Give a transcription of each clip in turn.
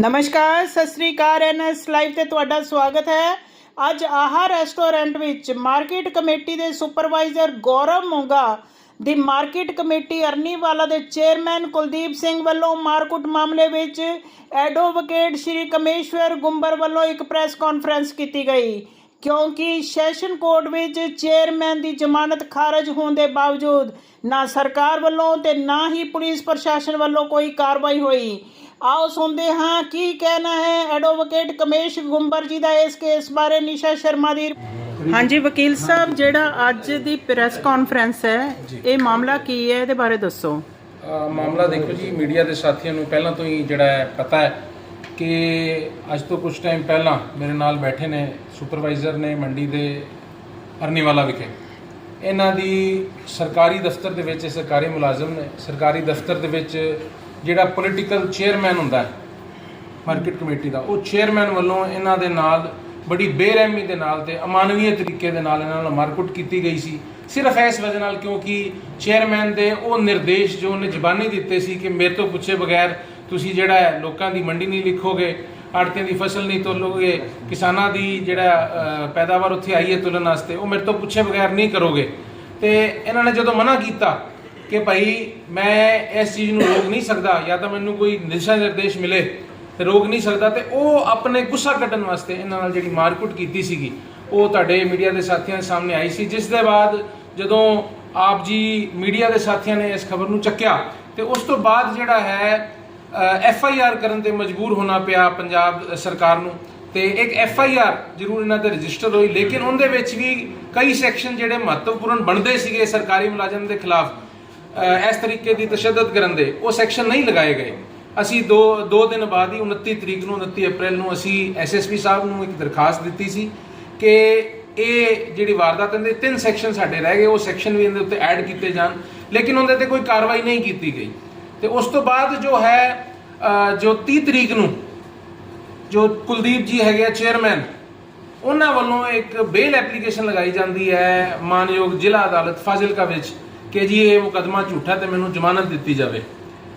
ਨਮਸਕਾਰ, ਸਤਿ ਸ੍ਰੀ ਅਕਾਲ, NS live ਤੇ ਤੁਹਾਡਾ ਸਵਾਗਤ ਹੈ। ਅੱਜ ਆਹਾ ਰੈਸਟੋਰੈਂਟ ਵਿੱਚ ਮਾਰਕੀਟ ਕਮੇਟੀ ਦੇ ਸੁਪਰਵਾਈਜ਼ਰ ਗੌਰਵ ਮੋਂਗਾ ਦੀ ਮਾਰਕੀਟ ਕਮੇਟੀ ਅਰਨੀਵਾਲਾ ਦੇ ਚੇਅਰਮੈਨ ਕੁਲਦੀਪ ਸਿੰਘ ਵੱਲੋਂ ਮਾਰਕੁੱਟ ਮਾਮਲੇ ਵਿੱਚ ਐਡਵੋਕੇਟ ਸ਼੍ਰੀ ਕਮੇਸ਼ਵਰ ਗੁੰਬਰ ਵੱਲੋਂ ਇੱਕ ਪ੍ਰੈਸ ਕਾਨਫਰੰਸ ਕੀਤੀ ਗਈ। ਕਿਉਂਕਿ ਸੈਸ਼ਨ ਕੋਰਟ ਵਿੱਚ ਚੇਅਰਮੈਨ ਦੀ ਜ਼ਮਾਨਤ ਖਾਰਜ ਹੋਣ ਦੇ ਬਾਵਜੂਦ ਨਾ ਸਰਕਾਰ ਵੱਲੋਂ ਤੇ ਨਾ ਹੀ ਪੁਲਿਸ ਪ੍ਰਸ਼ਾਸਨ ਵੱਲੋਂ ਕੋਈ ਕਾਰਵਾਈ ਹੋਈ। ਆਓ ਸੁਣਦੇ ਹਾਂ ਕੀ ਕਹਿਣਾ ਹੈ ਐਡਵੋਕੇਟ ਕਮੇਸ਼ ਗੁੰਬਰ ਜੀ ਦਾ ਇਸ ਕੇਸ ਬਾਰੇ ਨਿਸ਼ਾ ਸ਼ਰਮਾ ਦੀ ਹਾਂਜੀ ਵਕੀਲ ਸਾਹਿਬ ਜਿਹੜਾ ਅੱਜ ਦੀ ਪ੍ਰੈਸ ਕਾਨਫਰੰਸ ਹੈ ਇਹ ਮਾਮਲਾ ਕੀ ਹੈ? ਇਹਦੇ ਬਾਰੇ ਦੱਸੋ। ਮਾਮਲਾ ਦੇਖੋ ਜੀ ਮੀਡੀਆ ਦੇ ਸਾਥੀਆਂ ਨੂੰ ਪਹਿਲਾਂ ਤੋਂ ਹੀ ਜਿਹੜਾ ਹੈ ਪਤਾ ਹੈ ਕਿ ਅੱਜ ਤੋਂ ਕੁਝ ਟਾਈਮ ਪਹਿਲਾਂ ਮੇਰੇ ਨਾਲ ਬੈਠੇ ਨੇ ਸੁਪਰਵਾਈਜ਼ਰ ਨੇ ਮੰਡੀ ਦੇ ਅਰਨੀਵਾਲਾ ਵਿਖੇ। ਇਹਨਾਂ ਦੀ ਸਰਕਾਰੀ ਦਫ਼ਤਰ ਦੇ ਵਿੱਚ ਸਰਕਾਰੀ ਮੁਲਾਜ਼ਮ ਨੇ, ਸਰਕਾਰੀ ਦਫ਼ਤਰ ਦੇ ਵਿੱਚ ਜਿਹੜਾ ਪੋਲੀਟੀਕਲ ਚੇਅਰਮੈਨ ਹੁੰਦਾ ਹੈ ਮਾਰਕੀਟ ਕਮੇਟੀ ਦਾ, ਉਹ ਚੇਅਰਮੈਨ ਵੱਲੋਂ ਇਹਨਾਂ ਦੇ ਨਾਲ, ਬੜੀ ਬੇਰਹਿਮੀ ਦੇ ਨਾਲ ਤੇ ਅਮਾਨਵੀय ਤਰੀਕੇ ਦੇ ਨਾਲ ਇਹਨਾਂ ਨਾਲ ਮਾਰਕੁੱਟ ਕੀਤੀ ਗਈ ਸੀ। ਸਿਰਫ ਇਸ ਵਜ੍ਹਾ ਨਾਲ ਕਿਉਂਕਿ ਚੇਅਰਮੈਨ ਦੇ ਉਹ ਨਿਰਦੇਸ਼ ਜੋ ਉਹਨੇ ਜ਼ਬਾਨੀ ਦਿੱਤੇ ਸੀ ਕਿ ਮੇਰੇ ਤੋਂ ਪੁੱਛੇ ਬਗੈਰ ਤੁਸੀਂ ਜਿਹੜਾ ਹੈ ਲੋਕਾਂ ਦੀ ਮੰਡੀ ਨਹੀਂ ਲਿਖੋਗੇ ਆੜਤੀਆਂ ਦੀ ਫਸਲ ਨਹੀਂ ਤੋਲੋਗੇ, ਕਿਸਾਨਾਂ ਦੀ ਜਿਹੜਾ ਪੈਦਾਵਾਰ ਉੱਥੇ ਆਈ ਹੈ ਤੁਲਨ ਵਾਸਤੇ, ਉਹ ਮੇਰੇ ਤੋਂ ਪੁੱਛੇ ਬਗੈਰ ਨਹੀਂ ਕਰੋਗੇ। ਤੇ ਇਹਨਾਂ ਨੇ ਜਦੋਂ ਮਨਾ ਕੀਤਾ ਕਿ ਭਾਈ ਮੈਂ ਇਸ ਚੀਜ਼ ਨੂੰ ਰੋਕ ਨਹੀਂ ਸਕਦਾ, ਜਾਂ ਤਾਂ ਮੈਨੂੰ ਕੋਈ ਦਿਸ਼ਾ ਨਿਰਦੇਸ਼ ਮਿਲੇ, ਤੇ ਰੋਕ ਨਹੀਂ ਸਕਦਾ, ਤੇ ਉਹ ਆਪਣੇ ਗੁੱਸਾ ਕੱਢਣ ਵਾਸਤੇ ਇਹਨਾਂ ਨਾਲ ਜਿਹੜੀ ਮਾਰਕੁੱਟ ਕੀਤੀ ਸੀਗੀ, ਉਹ ਤੁਹਾਡੇ ਮੀਡੀਆ ਦੇ ਸਾਥੀਆਂ ਦੇ ਸਾਹਮਣੇ ਆਈ ਸੀ, ਜਿਸ ਦੇ ਬਾਅਦ ਜਦੋਂ ਆਪ ਜੀ ਮੀਡੀਆ ਦੇ ਸਾਥੀਆਂ ਨੇ ਇਸ ਖਬਰ ਨੂੰ ਚੱਕਿਆ, ਤੇ ਉਸ ਤੋਂ ਬਾਅਦ ਜਿਹੜਾ ਹੈ ਐਫ ਆਈ ਆਰ ਕਰਨ ਤੇ ਮਜਬੂਰ ਹੋਣਾ ਪਿਆ ਪੰਜਾਬ ਸਰਕਾਰ ਨੂੰ। ਤੇ ਇੱਕ ਐਫ ਆਈ ਆਰ ਜ਼ਰੂਰ ਇਹਨਾਂ ਤੇ ਰਜਿਸਟਰ ਹੋਈ, ਲੇਕਿਨ ਉਹਦੇ ਵਿੱਚ ਵੀ ਕਈ ਸੈਕਸ਼ਨ ਜਿਹੜੇ ਮਹੱਤਵਪੂਰਨ ਬਣਦੇ ਸੀਗੇ ਸਰਕਾਰੀ ਮੁਲਾਜ਼ਮ ਦੇ ਖਿਲਾਫ ਇਸ ਤਰੀਕੇ ਦੀ ਤਸ਼ੱਦਦ ਕਰਨ ਦੇ, ਉਹ ਸੈਕਸ਼ਨ ਨਹੀਂ ਲਗਾਏ ਗਏ। ਅਸੀਂ ਦੋ ਦੋ ਦਿਨ ਬਾਅਦ ਹੀ 29 ਤਰੀਕ ਨੂੰ 29 ਅਪ੍ਰੈਲ ਨੂੰ ਅਸੀਂ ਐਸਐਸਪੀ ਸਾਹਿਬ ਨੂੰ ਇੱਕ ਦਰਖਾਸਤ ਦਿੱਤੀ ਸੀ ਕਿ ਇਹ ਜਿਹੜੀ ਵਾਰਦਾਤ ਦੇ ਤਿੰਨ ਸੈਕਸ਼ਨ ਸਾਡੇ ਰਹਿ ਗਏ, ਉਹ ਸੈਕਸ਼ਨ ਵੀ ਇਹਦੇ ਉੱਤੇ ਐਡ ਕੀਤੇ ਜਾਣ। ਲੇਕਿਨ ਉਹਦੇ ਤੇ ਕੋਈ ਕਾਰਵਾਈ ਨਹੀਂ ਕੀਤੀ ਗਈ। ਤੇ ਉਸ ਤੋਂ ਬਾਅਦ ਜੋ ਹੈ ਜੋ 30 ਤਰੀਕ ਨੂੰ ਜੋ ਕੁਲਦੀਪ ਜੀ ਹੈਗੇ ਆ ਚੇਅਰਮੈਨ ਉਹਨਾਂ ਵੱਲੋਂ ਇੱਕ ਬੇਲ ਐਪਲੀਕੇਸ਼ਨ ਲਗਾਈ ਜਾਂਦੀ ਹੈ ਮਾਨਯੋਗ ਜ਼ਿਲ੍ਹਾ ਅਦਾਲਤ ਫਾਜ਼ਿਲਕਾ ਵਿੱਚ ਕਿ ਜੀ ਇਹ ਮੁਕਦਮਾ ਝੂਠਾ ਤੇ ਮੈਨੂੰ ਜ਼ਮਾਨਤ ਦਿੱਤੀ ਜਾਵੇ।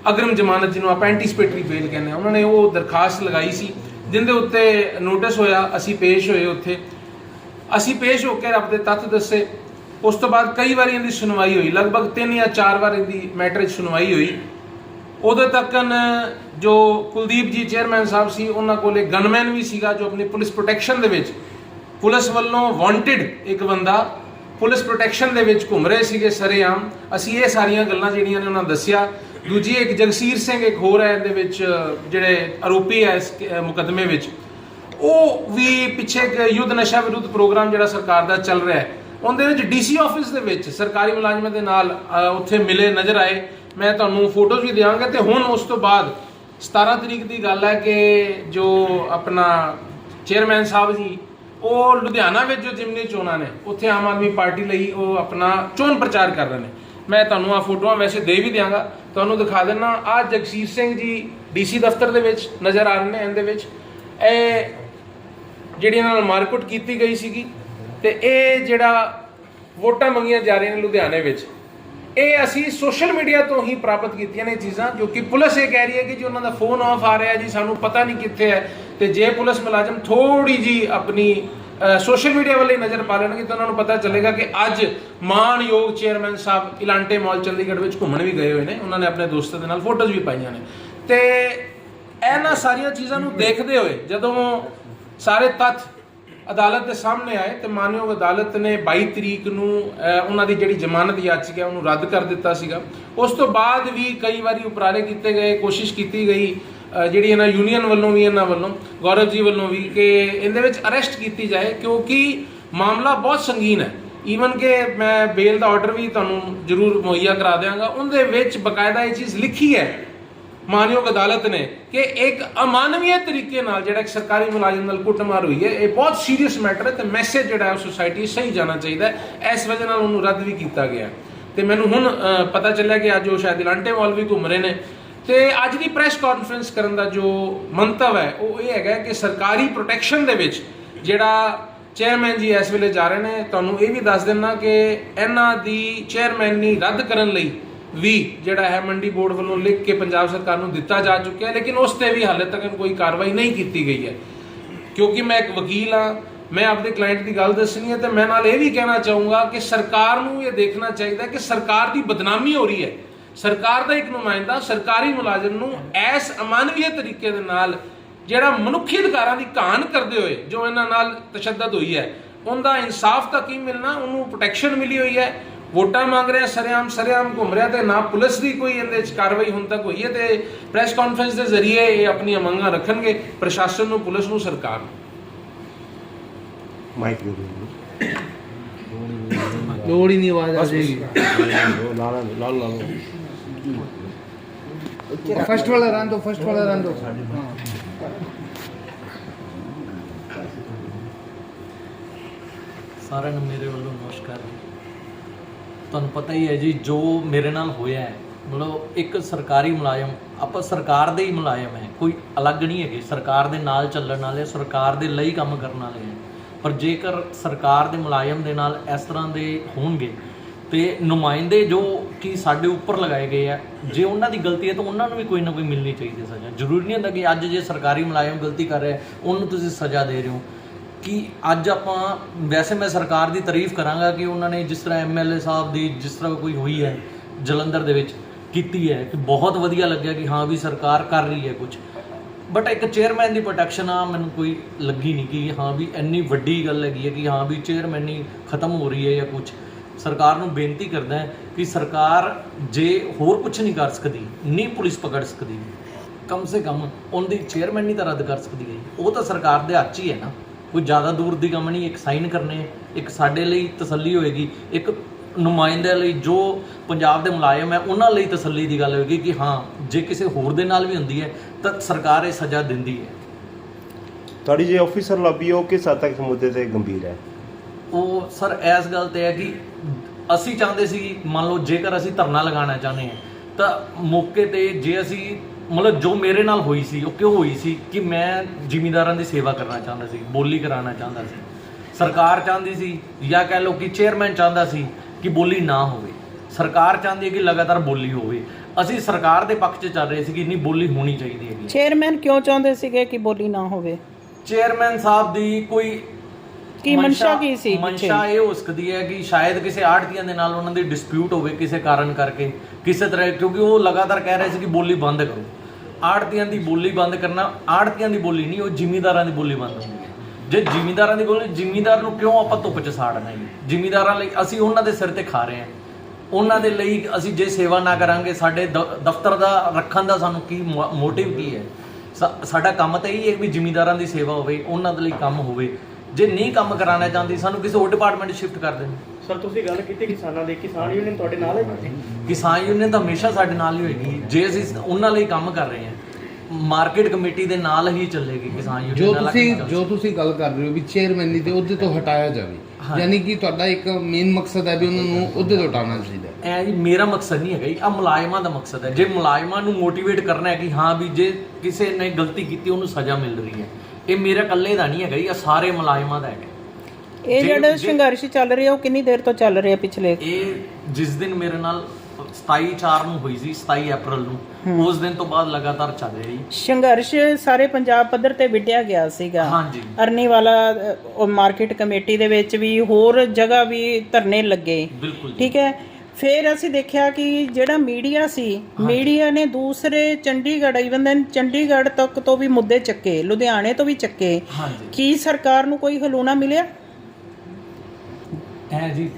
ਅਗਰਮ ਜ਼ਮਾਨਤ ਜਿਹਨੂੰ ਆਪਾਂ ਐਂਟੀਸਪੇਟਰੀ ਬੇਲ ਕਹਿੰਦੇ ਆ ਉਹਨਾਂ ਨੇ ਉਹ ਦਰਖਾਸਤ ਲਗਾਈ ਸੀ, ਜਿੰਦੇ ਉੱਤੇ ਨੋਟਿਸ ਹੋਇਆ, ਅਸੀਂ ਪੇਸ਼ ਹੋਏ ਉੱਥੇ। ਅਸੀਂ ਪੇਸ਼ ਹੋ ਕੇ ਰੱਬ ਦੇ ਤੱਥ ਦੱਸੇ। ਉਸ ਤੋਂ ਬਾਅਦ ਕਈ ਵਾਰੀ ਇਹਦੀ ਸੁਣਵਾਈ ਹੋਈ। ਲਗਭਗ 3 ਜਾਂ 4 ਵਾਰ ਇਹਦੀ ਮੈਟਰ 'ਚ ਸੁਣਵਾਈ ਹੋਈ। ਉਦੋਂ ਤੱਕਨ ਜੋ ਕੁਲਦੀਪ ਜੀ ਚੇਅਰਮੈਨ ਸਾਹਿਬ ਸੀ, ਉਹਨਾਂ ਕੋਲੇ ਗਨਮੈਨ ਵੀ ਸੀਗਾ ਜੋ ਆਪਣੀ ਪੁਲਿਸ ਪ੍ਰੋਟੈਕਸ਼ਨ ਦੇ ਵਿੱਚ ਪੁਲਿਸ ਵੱਲੋਂ ਵਾਂਟਿਡ ਇੱਕ ਬੰਦਾ ਪੁਲਿਸ ਪ੍ਰੋਟੈਕਸ਼ਨ ਦੇ ਵਿੱਚ ਘੁੰਮ ਰਹੇ ਸੀਗੇ ਸਰੇਆਮ। ਅਸੀਂ ਇਹ ਸਾਰੀਆਂ ਗੱਲਾਂ ਜਿਹੜੀਆਂ ਨੇ ਉਹਨਾਂ ਦੱਸਿਆ। ਦੂਜੀ ਇੱਕ ਜਗਸੀਰ ਸਿੰਘ, ਇੱਕ ਹੋਰ ਹੈ ਇਹਦੇ ਵਿੱਚ, ਜਿਹੜੇ ਆਰੋਪੀ ਹੈ ਇਸ ਕ- ਮੁਕੱਦਮੇ ਵਿੱਚ। ਉਹ ਵੀ ਪਿੱਛੇ ਇੱਕ ਯੁੱਧ ਨਸ਼ਾ ਵਿਰੁੱਧ ਪ੍ਰੋਗਰਾਮ ਜਿਹੜਾ ਸਰਕਾਰ ਦਾ ਚੱਲ ਰਿਹਾ ਹੈ ਉਹਦੇ ਵਿੱਚ ਡੀਸੀ ਆਫਿਸ ਦੇ ਵਿੱਚ ਸਰਕਾਰੀ ਮੁਲਾਜ਼ਮਾਂ ਦੇ ਨਾਲ ਉੱਥੇ ਮਿਲੇ, ਨਜ਼ਰ ਆਏ। ਮੈਂ ਤੁਹਾਨੂੰ ਫੋਟੋਜ਼ ਵੀ ਦਿਆਂਗਾ ਤੇ ਹੁਣ ਉਸ ਤੋਂ ਬਾਅਦ 17 ਤਰੀਕ ਦੀ ਗੱਲ ਹੈ ਕਿ ਜੋ ਆਪਣਾ ਚੇਅਰਮੈਨ ਸਾਹਿਬ ਜੀ, ਉਹ ਲੁਧਿਆਣਾ ਵਿੱਚ ਜੋ ਜਿਮਨੀ ਚੋਣਾਂ ਨੇ, ਉੱਥੇ ਆਮ ਆਦਮੀ ਪਾਰਟੀ ਲਈ ਉਹ ਆਪਣਾ ਚੋਣ ਪ੍ਰਚਾਰ ਕਰ ਰਹੇ ਨੇ। ਮੈਂ ਤੁਹਾਨੂੰ ਆ ਫੋਟੋਆਂ ਵੈਸੇ ਦੇ ਵੀ ਦਿਆਂਗਾ। ਤੁਹਾਨੂੰ ਦਿਖਾ ਦਿੰਨਾ ਆ ਜਗਸੀਰ ਸਿੰਘ ਜੀ ਡੀਸੀ ਦਫ਼ਤਰ ਦੇ ਵਿੱਚ ਨਜ਼ਰ ਆ ਰਹੇ ਨੇ, ਇਹਦੇ ਵਿੱਚ। ਇਹ ਜਿਹੜੀ ਇਹਨਾਂ ਨਾਲ ਮਾਰਕੁੱਟ ਕੀਤੀ ਗਈ ਸੀਗੀ ਤੇ ਇਹ ਜਿਹੜਾ ਵੋਟਾਂ ਮੰਗੀਆਂ ਜਾ ਰਹੀਆਂ ਨੇ ਲੁਧਿਆਣੇ ਵਿੱਚ, ਇਹ ਅਸੀਂ ਸੋਸ਼ਲ ਮੀਡੀਆ ਤੋਂ ਹੀ ਪ੍ਰਾਪਤ ਕੀਤੀਆਂ ਨੇ ਇਹ ਚੀਜ਼ਾਂ, ਜੋ ਕਿ ਪੁਲਿਸ ਇਹ ਕਹਿ ਰਹੀ ਹੈ ਕਿ ਜੀ ਉਹਨਾਂ ਦਾ ਫੋਨ ਆਫ ਆ ਰਿਹਾ ਜੀ, ਸਾਨੂੰ ਪਤਾ ਨਹੀਂ ਕਿੱਥੇ ਹੈ, ਤੇ ਜੇ ਪੁਲਿਸ ਮੁਲਾਜ਼ਮ ਥੋੜੀ ਜੀ ਆਪਣੀ ਸੋਸ਼ਲ ਮੀਡੀਆ ਵੱਲ ਨਜ਼ਰ ਪਾ ਲੈਣਗੇ ਤਾਂ ਉਹਨਾਂ ਨੂੰ ਪਤਾ ਚੱਲੇਗਾ ਕਿ ਅੱਜ ਮਾਨਯੋਗ ਚੇਅਰਮੈਨ ਸਾਹਿਬ ਇਲਾਂਟੇ ਮਾਲ ਚੰਡੀਗੜ੍ਹ ਵਿੱਚ ਘੁੰਮਣ ਵੀ ਗਏ ਹੋਏ ਨੇ, ਉਹਨਾਂ ਨੇ ਆਪਣੇ ਦੋਸਤਾਂ ਦੇ ਨਾਲ ਫੋਟੋਜ਼ ਵੀ ਪਾਈਆਂ ਨੇ। ਤੇ ਇਹਨਾਂ ਸਾਰੀਆਂ ਚੀਜ਼ਾਂ ਨੂੰ ਦੇਖਦੇ ਹੋਏ ਜਦੋਂ ਸਾਰੇ ਤੱਥ ਅਦਾਲਤ ਦੇ ਸਾਹਮਣੇ ਆਏ ਤੇ ਮਾਨਯੋਗ ਅਦਾਲਤ ਨੇ 22 ਤਰੀਕ ਨੂੰ ਉਹਨਾਂ ਦੀ ਜਿਹੜੀ ਜ਼ਮਾਨਤ ਯਾਚਿਕਾ ਉਹਨੂੰ ਰੱਦ ਕਰ ਦਿੱਤਾ ਸੀਗਾ। ਉਸ ਤੋਂ ਬਾਅਦ ਵੀ ਕਈ ਵਾਰੀ ਉਪਰਾਲੇ ਕੀਤੇ ਗਏ, ਕੋਸ਼ਿਸ਼ ਕੀਤੀ ਗਈ ਜਿਹੜੀ ਇਹਨਾਂ ਯੂਨੀਅਨ ਵੱਲੋਂ ਵੀ, ਇਹਨਾਂ ਵੱਲੋਂ, ਗੌਰਵ ਜੀ ਵੱਲੋਂ ਵੀ ਕਿ ਇਹਦੇ ਵਿੱਚ ਅਰੈਸਟ ਕੀਤੀ ਜਾਏ, ਕਿਉਂਕਿ ਮਾਮਲਾ ਬਹੁਤ ਸੰਗੀਨ ਹੈ। ਈਵਨ ਕਿ ਮੈਂ ਬੇਲ ਦਾ ਆਰਡਰ ਵੀ ਤੁਹਾਨੂੰ ਜ਼ਰੂਰ ਮੁਹੱਈਆ ਕਰਾ ਦਿਆਂਗਾ, ਉਹਦੇ ਵਿੱਚ ਬਕਾਇਦਾ ਇਹ ਚੀਜ਼ ਲਿਖੀ ਹੈ। ਮਾਨਯੋਗ ਅਦਾਲਤ ਨੇ ਕਿ ਇੱਕ ਅਮਾਨਵੀय ਤਰੀਕੇ ਨਾਲ ਜਿਹੜਾ ਇੱਕ ਸਰਕਾਰੀ ਮੁਲਾਜ਼ਮ ਨਾਲ ਕੁੱਟਮਾਰ ਹੋਈ ਹੈ, ਇਹ ਬਹੁਤ ਸੀਰੀਅਸ ਮੈਟਰ ਹੈ ਤੇ ਮੈਸੇਜ ਜਿਹੜਾ ਹੈ ਸੋਸਾਇਟੀ ਸਹੀ ਜਾਣਾ ਚਾਹੀਦਾ ਹੈ। ਇਸ ਵਜ੍ਹਾ ਨਾਲ ਉਹਨੂੰ ਰੱਦ ਵੀ ਕੀਤਾ ਗਿਆ ਤੇ ਮੈਨੂੰ ਹੁਣ ਪਤਾ ਚੱਲਿਆ ਕਿ ਅੱਜ ਉਹ ਸ਼ਾਇਦ ਇਲਾਂਟੇਵਾਲ ਵੀ ਘੁੰਮ ਰਹੇ ਨੇ। ਤੇ ਅੱਜ ਦੀ ਪ੍ਰੈਸ ਕਾਨਫਰੰਸ ਕਰਨ ਦਾ ਜੋ ਮੰਤਵ ਹੈ, ਉਹ ਇਹ ਹੈਗਾ ਕਿ ਸਰਕਾਰੀ ਪ੍ਰੋਟੈਕਸ਼ਨ ਦੇ ਵਿੱਚ ਜਿਹੜਾ ਚੇਅਰਮੈਨ ਜੀ ਇਸ ਵੇਲੇ ਜਾ ਰਹੇ ਨੇ, ਤੁਹਾਨੂੰ ਇਹ ਵੀ ਦੱਸ ਦਿੰਨਾ ਕਿ ਇਹਨਾਂ ਦੀ ਚੇਅਰਮੈਨੀ ਰੱਦ ਕਰਨ ਲਈ ਵੀ ਜਿਹੜਾ ਹੈ ਮੰਡੀ ਬੋਰਡ ਵੱਲੋਂ ਲਿਖ ਕੇ ਪੰਜਾਬ ਸਰਕਾਰ ਨੂੰ ਦਿੱਤਾ ਜਾ ਚੁੱਕਿਆ ਹੈ, ਲੇਕਿਨ ਉਸ ਤੇ ਵੀ ਹਾਲੇ ਤੱਕ ਕੋਈ ਕਾਰਵਾਈ ਨਹੀਂ ਕੀਤੀ ਗਈ ਹੈ। ਕਿਉਂਕਿ ਮੈਂ ਇੱਕ ਵਕੀਲ ਹਾਂ, ਮੈਂ ਆਪਣੇ ਕਲਾਇੰਟ ਦੀ ਗੱਲ ਦੱਸਣੀ ਹੈ ਤੇ ਮੈਂ ਨਾਲ ਇਹ ਵੀ ਕਹਿਣਾ ਚਾਹੂੰਗਾ ਕਿ ਸਰਕਾਰ ਨੂੰ ਇਹ ਦੇਖਣਾ ਚਾਹੀਦਾ ਕਿ ਸਰਕਾਰ ਦੀ ਬਦਨਾਮੀ ਹੋ ਰਹੀ ਹੈ। ਸਰਕਾਰ ਦਾ ਇੱਕ ਨੁਮਾਇੰਦਾ, ਸਰਕਾਰੀ ਮੁਲਾਜ਼ਮ ਨੂੰ ਐਸ ਅਮਾਨਵੀय ਤਰੀਕੇ ਦੇ ਨਾਲ ਜਿਹੜਾ ਮਨੁੱਖੀ ਅਧਿਕਾਰਾਂ ਦੀ ਘਾਣ ਕਰਦੇ ਹੋਏ ਜੋ ਇਹਨਾਂ ਨਾਲ ਤਸ਼ੱਦਦ ਹੋਈ ਹੈ, ਉਹਦਾ ਇਨਸਾਫ ਤਾਂ ਕੀ ਮਿਲਣਾ, ਉਹਨੂੰ ਪ੍ਰੋਟੈਕਸ਼ਨ ਮਿਲੀ ਹੋਈ ਹੈ ਵੋਟਾਂ ਮੰਗ ਰਿਹਾ ਸਰਿਆਮ ਸਰਿਆਮ ਘੁੰਮ ਰਿਹਾ ਤੇ ਨਾ ਪੁਲਿਸ ਦੀ ਕੋਈ ਇਹਦੇ ਵਿੱਚ ਕਾਰਵਾਈ ਹੁਣ ਤੱਕ ਹੋਈ ਹੈ ਤੇ ਪ੍ਰੈਸ ਕਾਨਫਰੰਸ ਦੇ ਜ਼ਰੀਏ ਇਹ ਆਪਣੀਆਂ ਮੰਗਾਂ ਰੱਖਣਗੇ ਪ੍ਰਸ਼ਾਸਨ ਨੂੰ ਪੁਲਿਸ ਨੂੰ ਸਰਕਾਰ ਨੂੰ। ਮਾਈਕ ਦੇ ਦਿਓ। ਲੋੜ ਹੀ ਨਹੀਂ ਆਵਾਜ਼ ਆ ਜਾਏਗੀ ਲਾ ਲਾ ਲਾ ਲਾ ਫਸਟ ਵਾਲਾ ਰਨ ਦੋ ਫਸਟ ਵਾਲਾ ਰਨ ਦੋ। ਸਾਰਿਆਂ ਨੂੰ ਮੇਰੇ ਵੱਲੋਂ ਨਮਸਕਾਰ। ਜੀ ਤੁਹਾਨੂੰ ਪਤਾ ਹੀ ਹੈ ਜੀ, ਜੋ ਮੇਰੇ ਨਾਲ ਹੋਇਆ ਹੈ, ਮਤਲਬ ਇੱਕ ਸਰਕਾਰੀ ਮੁਲਾਜ਼ਮ, ਆਪਾਂ ਸਰਕਾਰ ਦੇ ਹੀ ਮੁਲਾਜ਼ਮ ਹੈ, ਕੋਈ ਅਲੱਗ ਨਹੀਂ ਹੈਗੇ, ਸਰਕਾਰ ਦੇ ਨਾਲ ਚੱਲਣ ਵਾਲੇ, ਸਰਕਾਰ ਦੇ ਲਈ ਕੰਮ ਕਰਨ ਵਾਲੇ ਹੈ। ਪਰ ਜੇਕਰ ਸਰਕਾਰ ਦੇ ਮੁਲਾਜ਼ਮ ਦੇ ਨਾਲ ਇਸ ਤਰ੍ਹਾਂ ਦੇ ਹੋਣਗੇ, ਤੇ ਨੁਮਾਇੰਦੇ ਜੋ ਕਿ ਸਾਡੇ ਉੱਪਰ ਲਗਾਏ ਗਏ ਆ, ਜੇ ਉਹਨਾਂ ਦੀ ਗਲਤੀ ਹੈ ਤਾਂ ਉਹਨਾਂ ਨੂੰ ਵੀ ਕੋਈ ਨਾ ਕੋਈ ਮਿਲਣੀ ਚਾਹੀਦੀ ਸਜ਼ਾ। ਜ਼ਰੂਰੀ ਨਹੀਂ ਹੁੰਦਾ ਕਿ ਅੱਜ ਜੇ ਸਰਕਾਰੀ ਮੁਲਾਜ਼ਮ ਗਲਤੀ ਕਰ ਰਿਹਾ ਉਹਨੂੰ ਤੁਸੀਂ ਸਜ਼ਾ ਦੇ ਰਹੇ ਹੋ। ਕਿ ਅੱਜ ਆਪਾਂ ਵੈਸੇ ਮੈਂ ਸਰਕਾਰ ਦੀ ਤਾਰੀਫ ਕਰਾਂਗਾ ਕਿ ਉਹਨਾਂ ਨੇ ਜਿਸ ਤਰ੍ਹਾਂ ਐਮਐਲਏ ਸਾਹਿਬ ਦੀ ਜਿਸ ਤਰ੍ਹਾਂ ਕੋਈ ਹੋਈ ਹੈ, ਜਲੰਧਰ ਦੇ ਵਿੱਚ ਕੀਤੀ ਹੈ, ਕਿ ਬਹੁਤ ਵਧੀਆ ਲੱਗਿਆ ਕਿ ਹਾਂ ਵੀ ਸਰਕਾਰ ਕਰ ਰਹੀ ਹੈ ਕੁਝ ਬਟ ਇੱਕ ਚੇਅਰਮੈਨ ਦੀ ਪ੍ਰੋਟੈਕਸ਼ਨ ਆ, ਮੈਨੂੰ ਕੋਈ ਲੱਗੀ ਨਹੀਂ ਕਿ ਹਾਂ ਵੀ ਇੰਨੀ ਵੱਡੀ ਗੱਲ ਹੈਗੀ ਹੈ ਕਿ ਹਾਂ ਵੀ ਚੇਅਰਮੈਨ ਹੀ ਖਤਮ ਹੋ ਰਹੀ ਹੈ ਜਾਂ ਕੁਝ ਸਰਕਾਰ ਨੂੰ ਬੇਨਤੀ ਕਰਦਾ ਹੈ ਕਿ ਸਰਕਾਰ ਜੇ ਹੋਰ ਕੁਝ ਨਹੀਂ ਕਰ ਸਕਦੀ, ਨਹੀਂ ਪੁਲਿਸ ਪਕੜ ਸਕਦੀ, ਕਮ ਸੇ ਕਮ ਉਹਦੀ ਚੇਅਰਮੈਨ ਨਹੀਂ ਤਾਂ ਰੱਦ ਕਰ ਸਕਦੀ ਹੈ। ਉਹ ਤਾਂ ਸਰਕਾਰ ਦੇ ਹੱਥ 'ਚ ਹੀ ਹੈ ਨਾ। ਕੋਈ ਜ਼ਿਆਦਾ ਦੂਰ ਦੀ ਕੰਮ ਨਹੀਂ ਇੱਕ ਸਾਈਨ ਕਰਨੇ ਇੱਕ ਸਾਡੇ ਲਈ ਤਸੱਲੀ ਹੋਏਗੀ ਇੱਕ ਨੁਮਾਇੰਦੇ ਲਈ ਜੋ ਪੰਜਾਬ ਦੇ ਮੁਲਾਜ਼ਮ ਹੈ ਉਹਨਾਂ ਲਈ ਤਸੱਲੀ ਦੀ ਗੱਲ ਹੋਏਗੀ ਕਿ ਹਾਂ ਜੇ ਕਿਸੇ ਹੋਰ ਦੇ ਨਾਲ ਵੀ ਹੁੰਦੀ ਹੈ ਤਾਂ ਸਰਕਾਰ ਇਹ ਸਜ਼ਾ ਦਿੰਦੀ ਹੈ। ਤੁਹਾਡੀ ਜੇ ਆਫੀਸਰ ਲੌਬੀ ਉਹ ਕਿਸ ਹੱਦ ਤੱਕ ਇਸ ਮੁੱਦੇ ਤੇ ਗੰਭੀਰ ਹੈ? ਉਹ ਸਰ ਇਸ ਗੱਲ ਤੇ ਹੈ ਕਿ ਅਸੀਂ ਚਾਹੁੰਦੇ ਸੀ ਕਿ ਮੰਨ ਲਓ ਜੇਕਰ ਅਸੀਂ ਧਰਨਾ ਲਗਾਉਣਾ ਚਾਹੁੰਦੇ ਹਾਂ ਤਾਂ ਮੌਕੇ ਤੇ ਜੇ ਅਸੀਂ ਮਤਲਬ ਜੋ ਮੇਰੇ ਨਾਲ ਹੋਈ ਸੀ ਉਹ ਕਿਉਂ ਹੋਈ ਸੀ ਕਿ ਮੈਂ ਜ਼ਿਮੀਂਦਾਰਾਂ ਦੀ ਸੇਵਾ ਕਰਨਾ ਚਾਹੁੰਦਾ ਸੀ ਬੋਲੀ ਕਰਾਉਣਾ ਚਾਹੁੰਦਾ ਸੀ। ਸਰਕਾਰ ਚਾਹੁੰਦੀ ਸੀ ਜਾਂ ਕਹਿ ਲਓ ਕਿ ਚੇਅਰਮੈਨ ਚਾਹੁੰਦਾ ਸੀ ਕਿ ਬੋਲੀ ਨਾ ਹੋਵੇ। ਸਰਕਾਰ ਚਾਹੁੰਦੀ ਹੈ ਕਿ ਲਗਾਤਾਰ ਬੋਲੀ ਹੋਵੇ। ਅਸੀਂ ਸਰਕਾਰ ਦੇ ਪੱਖ 'ਚ ਚੱਲ ਰਹੇ ਸੀ ਕਿ ਨਹੀਂ ਬੋਲੀ ਹੋਣੀ ਚਾਹੀਦੀ ਹੈਗੀ। ਚੇਅਰਮੈਨ ਕਿਉਂ ਚਾਹੁੰਦੇ ਸੀਗੇ ਕਿ ਬੋਲੀ ਨਾ ਹੋਵੇ? ਚੇਅਰਮੈਨ ਸਾਹਿਬ ਦੀ ਕੋਈ ਕੀ ਮਨਸ਼ਾ ਕੀ ਸੀ? ਮਨਸ਼ਾ ਇਹ ਹੋ ਸਕਦੀ ਹੈ ਕਿ ਸ਼ਾਇਦ ਕਿਸੇ ਆੜਤੀਆਂ ਦੇ ਨਾਲ ਉਹਨਾਂ ਦੀ ਡਿਸਪਿਊਟ ਹੋਵੇ ਕਿਸੇ ਕਾਰਨ ਕਰਕੇ ਕਿਸੇ ਤਰ੍ਹਾਂ ਕਿਉਂਕਿ ਉਹ ਲਗਾਤਾਰ ਕਹਿ ਰਹੇ ਸੀ ਕਿ ਬੋਲੀ ਬੰਦ ਕਰੋ। ਆੜਤੀਆਂ ਦੀ ਬੋਲੀ ਬੰਦ ਕਰਨਾ, ਆੜਤੀਆਂ ਦੀ ਬੋਲੀ ਨਹੀਂ, ਉਹ ਜ਼ਿਮੀਂਦਾਰਾਂ ਦੀ ਬੋਲੀ ਬੰਦ ਹੁੰਦੀ ਹੈ। ਜੇ ਜ਼ਿਮੀਂਦਾਰਾਂ ਦੀ ਬੋਲੀ, ਜ਼ਿਮੀਂਦਾਰ ਨੂੰ ਕਿਉਂ ਆਪਾਂ ਧੁੱਪ 'ਚ ਸਾੜਨਾ ਹੈ ਜ਼ਿਮੀਂਦਾਰਾਂ ਲਈ ਅਸੀਂ ਉਹਨਾਂ ਦੇ ਸਿਰ ਤੇ ਖਾ ਰਹੇ ਹਾਂ। ਉਹਨਾਂ ਦੇ ਲਈ ਅਸੀਂ ਜੇ ਸੇਵਾ ਨਾ ਕਰਾਂਗੇ, ਸਾਡੇ ਦ- ਦਫ਼ਤਰ ਦਾ ਰੱਖਣ ਦਾ ਸਾਨੂੰ ਕੀ ਮੋਟਿਵ ਕੀ ਹੈ? ਸਾਡਾ ਕੰਮ ਤਾਂ ਇਹ ਹੈ ਵੀ ਜ਼ਿਮੀਂਦਾਰਾਂ ਦੀ ਸੇਵਾ ਹੋਵੇ, ਉਹਨਾਂ ਦੇ ਲਈ ਕੰਮ ਹੋਵੇ। ਜੇ ਨਹੀਂ ਕੰਮ ਕਰਾਉਣਾ ਚਾਹੁੰਦੀ, ਸਾਨੂੰ ਕਿਸੇ ਹੋਰ ਡਿਪਾਰਟਮੈਂਟ ਸ਼ਿਫਟ ਕਰ ਦੇਣ। ਸਰ ਤੁਸੀਂ ਗੱਲ ਕੀਤੀ ਕਿਸਾਨਾਂ ਦੀ ਕਿਸਾਨ ਯੂਨੀਅਨ ਤੁਹਾਡੇ ਨਾਲ ਹੈ? ਕਿਸਾਨ ਯੂਨੀਅਨ ਤਾਂ ਹਮੇਸ਼ਾ ਸਾਡੇ ਨਾਲ ਹੀ ਹੋਏਗੀ। ਜੇ ਅਸੀਂ ਉਹਨਾਂ ਲਈ ਕੰਮ ਕਰ ਰਹੇ ਹਾਂ ਮਾਰਕੀਟ ਕਮੇਟੀ ਦੇ ਨਾਲ ਹੀ ਚੱਲੇਗੀ ਕਿਸਾਨ ਯੂਨੀਅਨ ਜੋ ਤੁਸੀਂ ਜੋ ਤੁਸੀਂ ਗੱਲ ਕਰ ਰਹੇ ਹੋ ਵੀ ਚੇਅਰਮੈਨੀ ਤੇ ਉਹਦੇ ਤੋਂ ਹਟਾਇਆ ਜਾਵੇ ਯਾਨੀ ਕਿ ਤੁਹਾਡਾ ਇੱਕ ਮੇਨ ਮਕਸਦ ਹੈ ਵੀ ਉਹਨਾਂ ਨੂੰ ਉਹਦੇ ਤੋਂ ਹਟਾਉਣਾ ਚਾਹੀਦਾ ਹੈ। ਐ ਜੀ ਮੇਰਾ ਮਕਸਦ ਨਹੀਂ ਹੈਗਾ ਜੀ ਆ ਮੁਲਾਜ਼ਮਾਂ ਦਾ ਮਕਸਦ ਹੈ। ਜੇ ਮੁਲਾਜ਼ਮਾਂ ਨੂੰ ਮੋਟੀਵੇਟ ਕਰਨਾ ਹੈ ਕਿ ਹਾਂ ਵੀ ਜੇ ਕਿਸੇ ਨੇ ਗਲਤੀ ਕੀਤੀ ਉਹਨੂੰ ਸਜ਼ਾ ਮਿਲ ਰਹੀ ਹੈ। ਇਹ ਮੇਰਾ ਇਕੱਲੇ ਦਾ ਨਹੀਂ ਹੈਗਾ ਜੀ ਆ ਸਾਰੇ ਮੁਲਾਜ਼ਮਾਂ ਦਾ ਹੈਗਾ। ਇਹ ਜਿਹੜਾ ਸੰਘਰਸ਼ ਚੱਲ ਰਿਹਾ ਉਹ ਕਿੰਨੀ ਦੇਰ ਤੋਂ ਚੱਲ ਰਿਹਾ ਪਿਛਲੇ? ਇਹ ਜਿਸ ਦਿਨ ਮੇਰੇ ਨਾਲ 27 4 ਨੂੰ ਹੋਈ ਸੀ 27 ਅਪ੍ਰੈਲ ਨੂੰ ਉਸ ਦਿਨ ਤੋਂ ਬਾਅਦ ਲਗਾਤਾਰ ਚੱਲ ਰਿਹਾ ਸੰਘਰਸ਼ ਸਾਰੇ ਪੰਜਾਬ ਪੱਧਰ ਤੇ ਵਿੱਢਿਆ ਗਿਆ ਸੀਗਾ। ਹਾਂਜੀ। ਅਰਨੀ ਵਾਲਾ ਮਾਰਕੀਟ ਕਮੇਟੀ ਦੇ ਵਿੱਚ ਵੀ ਹੋਰ ਜਗ੍ਹਾ ਵੀ ਧਰਨੇ ਲੱਗੇ। ਠੀਕ ਹੈ? ਫਿਰ ਅਸੀਂ ਦੇਖਿਆ ਕਿ ਜਿਹੜਾ ਮੀਡੀਆ ਸੀ ਮੀਡੀਆ ਨੇ ਦੂਸਰੇ ਚੰਡੀਗੜ੍ਹ ਇਵਨ ਦੈਨ ਚੰਡੀਗੜ੍ਹ ਤੱਕ ਤੋਂ ਵੀ ਮੁੱਦੇ ਚੱਕੇ ਲੁਧਿਆਣੇ ਤੋਂ ਵੀ ਚੱਕੇ। ਕੀ ਸਰਕਾਰ ਨੂੰ ਕੋਈ ਹਲੂਣਾ ਮਿਲਿਆ? ਐ ਜੀ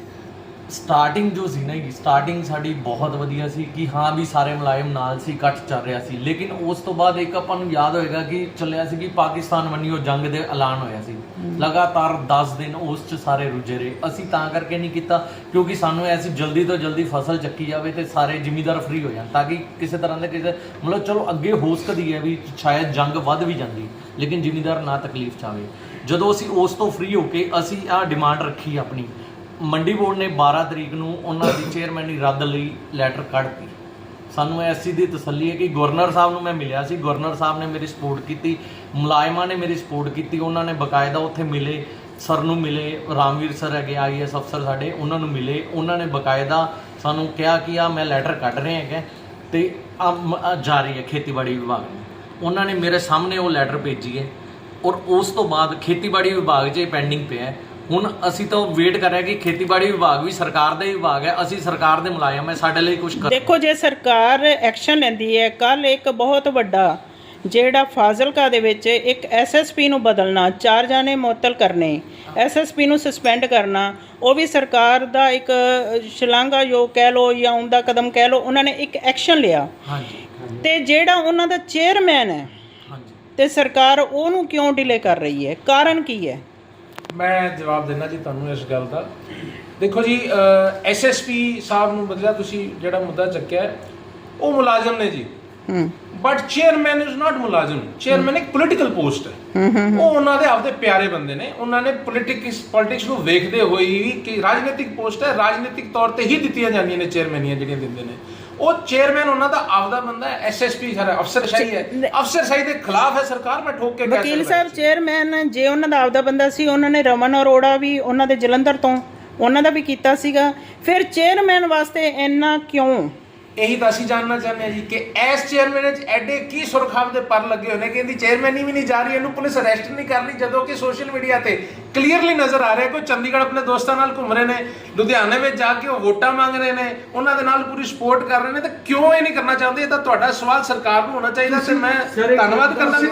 ਸਟਾਰਟਿੰਗ ਜੋ ਸੀ ਨਾ ਜੀ ਸਟਾਰਟਿੰਗ ਸਾਡੀ ਬਹੁਤ ਵਧੀਆ ਸੀ ਕਿ ਹਾਂ ਵੀ ਸਾਰੇ ਮੁਲਾਜ਼ਮ ਨਾਲ ਸੀ ਇਕੱਠ ਚੱਲ ਰਿਹਾ ਸੀ। ਲੇਕਿਨ ਉਸ ਤੋਂ ਬਾਅਦ ਇੱਕ ਆਪਾਂ ਨੂੰ ਯਾਦ ਹੋਏਗਾ ਕਿ ਚੱਲਿਆ ਸੀ ਕਿ ਪਾਕਿਸਤਾਨ ਵੰਨੀਓ ਜੰਗ ਦੇ ਐਲਾਨ ਹੋਇਆ ਸੀ। ਲਗਾਤਾਰ 10 ਦਿਨ ਉਸ 'ਚ ਸਾਰੇ ਰੁੱਝੇ ਰਹੇ। ਅਸੀਂ ਤਾਂ ਕਰਕੇ ਨਹੀਂ ਕੀਤਾ ਕਿਉਂਕਿ ਸਾਨੂੰ ਐਸੀ ਜਲਦੀ ਤੋਂ ਜਲਦੀ ਫਸਲ ਚੱਕੀ ਜਾਵੇ ਤੇ ਸਾਰੇ ਜ਼ਿਮੀਂਦਾਰ ਫ੍ਰੀ ਹੋ ਜਾਣ ਤਾਂ ਕਿ ਕਿਸੇ ਤਰ੍ਹਾਂ ਦੇ ਕਿਸੇ ਮਤਲਬ ਚਲੋ ਅੱਗੇ ਹੋ ਸਕਦੀ ਹੈ ਵੀ ਸ਼ਾਇਦ ਜੰਗ ਵੱਧ ਵੀ ਜਾਂਦੀ ਲੇਕਿਨ ਜ਼ਿਮੀਂਦਾਰ ਨਾ ਤਕਲੀਫ ਚ ਆਵੇ। ਜਦੋਂ ਅਸੀਂ ਉਸ ਤੋਂ ਫ੍ਰੀ ਹੋ ਕੇ ਅਸੀਂ ਆਹ ਡਿਮਾਂਡ ਰੱਖੀ ਆਪਣੀ ਮੰਡੀ ਬੋਰਡ ਨੇ 12 ਤਰੀਕ ਨੂੰ ਉਹਨਾਂ ਦੀ ਚੇਅਰਮੈਨੀ ਰੱਦ ਲਈ ਲੈਟਰ ਕੱਢਤੀ ਸਾਨੂੰ ਐਸੀ ਦੀ ਤਸੱਲੀ ਹੈ ਕਿ ਗਵਰਨਰ ਸਾਹਿਬ ਨੂੰ ਮੈਂ ਮਿਲਿਆ ਸੀ। ਗਵਰਨਰ ਸਾਹਿਬ ਨੇ ਮੇਰੀ ਸਪੋਰਟ ਕੀਤੀ। ਮੁਲਾਜ਼ਮਾਂ ਨੇ ਮੇਰੀ ਸਪੋਰਟ ਕੀਤੀ। ਉਹਨਾਂ ਨੇ ਬਕਾਇਦਾ ਉੱਥੇ ਮਿਲੇ, ਸਰ ਨੂੰ ਮਿਲੇ, ਰਾਮਵੀਰ ਸਰ ਹੈਗੇ ਆਈਐਸ ਅਫਸਰ ਸਾਡੇ, ਉਹਨਾਂ ਨੂੰ ਮਿਲੇ। ਉਹਨਾਂ ਨੇ ਬਕਾਇਦਾ ਸਾਨੂੰ ਕਿਹਾ ਕਿ ਆ ਮੈਂ ਲੈਟਰ ਕੱਢ ਰਿਹਾ ਹੈਗਾ ਤੇ ਆ ਜਾ ਰਹੀ ਹੈ ਖੇਤੀਬਾੜੀ ਵਿਭਾਗ ਨੂੰ। ਉਹਨਾਂ ਨੇ ਮੇਰੇ ਸਾਹਮਣੇ ਉਹ ਲੈਟਰ ਭੇਜੀ ਹੈ। ਔਰ ਉਸ ਤੋਂ ਬਾਅਦ ਖੇਤੀਬਾੜੀ ਵਿਭਾਗ 'ਚ ਇਹ ਪੈਂਡਿੰਗ ਪਿਆ ਹੈ। ਹੁਣ ਅਸੀਂ ਤਾਂ ਵੇਟ ਕਰ ਰਹੇ ਹਾਂ ਕਿ ਖੇਤੀਬਾੜੀ ਵਿਭਾਗ ਵੀ ਸਰਕਾਰ ਦਾ ਹੀ ਵਿਭਾਗ ਹੈ ਅਸੀਂ ਸਰਕਾਰ ਦੇ ਮੁਲਾਜ਼ਮ ਹੈ ਸਾਡੇ ਲਈ ਕੁਝ ਕਰ ਦੇਖੋ ਜੇ ਸਰਕਾਰ ਐਕਸ਼ਨ ਲੈਂਦੀ ਹੈ ਕੱਲ ਇੱਕ ਬਹੁਤ ਵੱਡਾ ਜਿਹੜਾ ਫਾਜ਼ਿਲਕਾ ਦੇ ਵਿੱਚ ਇੱਕ ਐਸਐਸਪੀ ਨੂੰ ਬਦਲਣਾ ਚਾਰ ਜਾਣੇ ਮੁਅੱਤਲ ਕਰਨੇ ਐਸਐਸਪੀ ਨੂੰ ਸਸਪੈਂਡ ਕਰਨਾ ਉਹ ਵੀ ਸਰਕਾਰ ਦਾ ਇੱਕ ਸ਼ਲਾਘਾਯੋਗ ਕਹਿ ਲੋ ਜਾਂ ਉਹਦਾ ਕਦਮ ਕਹਿ ਲੋ ਉਹਨਾਂ ਨੇ ਇੱਕ ਐਕਸ਼ਨ ਲਿਆ। ਹਾਂਜੀ। ਤੇ ਜਿਹੜਾ ਉਹਨਾਂ ਦਾ ਚੇਅਰਮੈਨ ਹੈ ਹਾਂਜੀ। ਤੇ ਸਰਕਾਰ ਉਹਨੂੰ ਕਿਉਂ ਡਿਲੇ ਕਰ ਰਹੀ ਹੈ? ਕਾਰਨ ਕੀ ਹੈ? ਮੈਂ ਜਵਾਬ ਦੇਣਾ ਜੀ ਤੁਹਾਨੂੰ ਇਸ ਗੱਲ ਦਾ। ਦੇਖੋ ਜੀ ਐਸਐਸਪੀ ਸਾਹਿਬ ਨੂੰ ਬਦਲਿਆ ਤੁਸੀਂ ਜਿਹੜਾ ਮੁੱਦਾ ਚੱਕਿਆ ਉਹ ਮੁਲਾਜ਼ਮ ਨੇ ਜੀ। ਬਟ ਚੇਅਰਮੈਨ ਇਜ਼ ਨਾਟ ਮੁਲਾਜ਼ਮ। ਚੇਅਰਮੈਨ ਇੱਕ ਪੋਲੀਟੀਕਲ ਪੋਸਟ ਹੈ। ਉਹ ਉਹਨਾਂ ਦੇ ਆਪਦੇ ਪਿਆਰੇ ਬੰਦੇ ਨੇ। ਉਹਨਾਂ ਨੇ ਪੋਲੀਟਿਕਸ ਪੋਲਿਟਿਕਸ ਨੂੰ ਵੇਖਦੇ ਹੋਏ ਕਿ ਰਾਜਨੀਤਿਕ ਪੋਸਟ ਹੈ। ਰਾਜਨੀਤਿਕ ਤੌਰ ਤੇ ਹੀ ਦਿੱਤੀਆਂ ਜਾਂਦੀਆਂ ਨੇ ਚੇਅਰਮੈਨੀਆਂ ਜਿਹੜੀਆਂ ਦਿੰਦੇ ਨੇ। ਉਹ ਚੇਅਰਮੈਨ ਉਹਨਾਂ ਦਾ ਆਪਦਾ ਬੰਦਾ ਹੈ ਐਸਐਸਪੀ ਸਾਰਾ ਅਫਸਰਸ਼ਾਹੀ ਹੈ। ਅਫਸਰਸ਼ਾਹੀ ਦੇ ਖਿਲਾਫ ਹੈ ਸਰਕਾਰ ਮੈਂ ਠੋਕ ਕੇ ਕਹਿ ਵਕੀਲ ਸਕਦਾ ਸਾਹਿਬ ਚੇਅਰਮੈਨ ਜੇ ਉਹਨਾਂ ਦਾ ਆਪਦਾ ਬੰਦਾ ਸੀ ਉਹਨਾਂ ਨੇ ਰਮਨ ਅਰੋੜਾ ਵੀ ਉਹਨਾਂ ਦੇ ਜਲੰਧਰ ਤੋਂ ਉਹਨਾਂ ਦਾ ਵੀ ਕੀਤਾ ਸੀਗਾ। ਫਿਰ ਚੇਅਰਮੈਨ ਵਾਸਤੇ ਇੰਨਾ ਕਿਉਂ? ਇਹੀ ਤਾਂ ਅਸੀਂ ਜਾਣਨਾ ਚਾਹੁੰਦੇ ਹਾਂ ਜੀ ਕਿ ਐਸ ਚੇਅਰਮੈਨ ਵਿੱਚ ਐਡੇ ਕੀ ਸੁਰਖਾਬ ਦੇ ਪਰ ਲੱਗੇ ਹੋਏ ਨੇ ਕਿ ਇਹਦੀ ਚੇਅਰਮੈਨੀ ਵੀ ਨਹੀਂ ਜਾ ਰਹੀ ਇਹਨੂੰ ਪੁਲਿਸ ਅਰੈਸਟ ਨਹੀਂ ਕਰ ਰਹੀ ਜਦੋਂ ਕਿ ਸੋਸ਼ਲ ਮੀਡੀਆ ਤੇ ਕਲੀਅਰਲੀ ਨਜ਼ਰ ਆ ਰਿਹਾ ਕੋਈ ਚੰਡੀਗੜ੍ਹ ਆਪਣੇ ਦੋਸਤਾਂ ਨਾਲ ਘੁੰਮ ਰਹੇ ਨੇ ਲੁਧਿਆਣੇ ਵਿੱਚ ਜਾ ਕੇ ਉਹ ਵੋਟਾਂ ਮੰਗ ਰਹੇ ਨੇ ਉਹਨਾਂ ਦੇ ਨਾਲ ਪੂਰੀ ਸਪੋਰਟ ਕਰ ਰਹੇ ਨੇ ਤਾਂ ਕਿਉਂ ਇਹ ਨਹੀਂ ਕਰਨਾ ਚਾਹੁੰਦੇ? ਇਹ ਤਾਂ ਤੁਹਾਡਾ ਸਵਾਲ ਸਰਕਾਰ ਨੂੰ ਹੋਣਾ ਚਾਹੀਦਾ ਤੇ ਮੈਂ ਧੰਨਵਾਦ ਕਰਨਾ ਵੀ